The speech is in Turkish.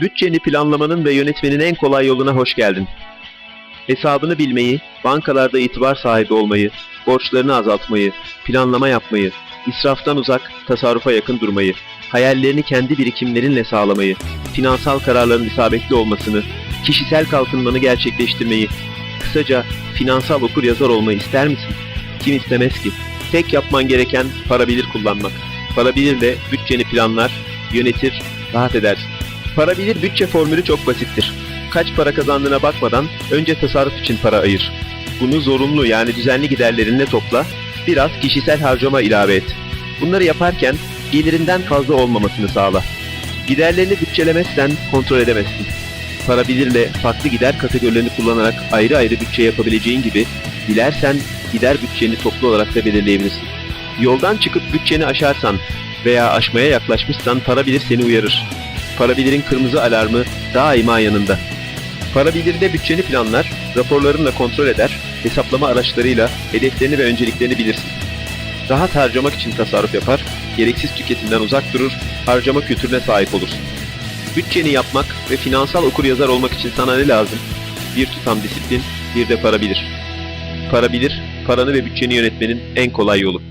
Bütçeni planlamanın ve yönetmenin en kolay yoluna hoş geldin. Hesabını bilmeyi, bankalarda itibar sahibi olmayı, borçlarını azaltmayı, planlama yapmayı, israftan uzak, tasarrufa yakın durmayı, hayallerini kendi birikimlerinle sağlamayı, finansal kararların isabetli olmasını, kişisel kalkınmanı gerçekleştirmeyi, kısaca finansal okur yazar olmayı ister misin? Kim istemez ki? Tek yapman gereken para bilir kullanmak. Para bilirle bütçeni planlar, yönetir, rahat edersin. Para bilir bütçe formülü çok basittir. Kaç para kazandığına bakmadan önce tasarruf için para ayır. Bunu zorunlu yani düzenli giderlerinle topla, biraz kişisel harcama ilave et. Bunları yaparken gelirinden fazla olmamasını sağla. Giderlerini bütçelemezsen kontrol edemezsin. Para bilirle farklı gider kategorilerini kullanarak ayrı ayrı bütçe yapabileceğin gibi dilersen gider bütçeni toplu olarak da belirleyebilirsin. Yoldan çıkıp bütçeni aşarsan veya aşmaya yaklaşmışsan para bilir seni uyarır. Para bilirin kırmızı alarmı daima yanında. Para bilirde bütçeni planlar, raporlarınla kontrol eder, hesaplama araçlarıyla hedeflerini ve önceliklerini bilirsin. Rahat harcamak için tasarruf yapar, gereksiz tüketimden uzak durur, harcama kültürüne sahip olursun. Bütçeni yapmak ve finansal okuryazar olmak için sana ne lazım? Bir tutam disiplin, bir de para bilir. Para bilir, paranı ve bütçeni yönetmenin en kolay yolu.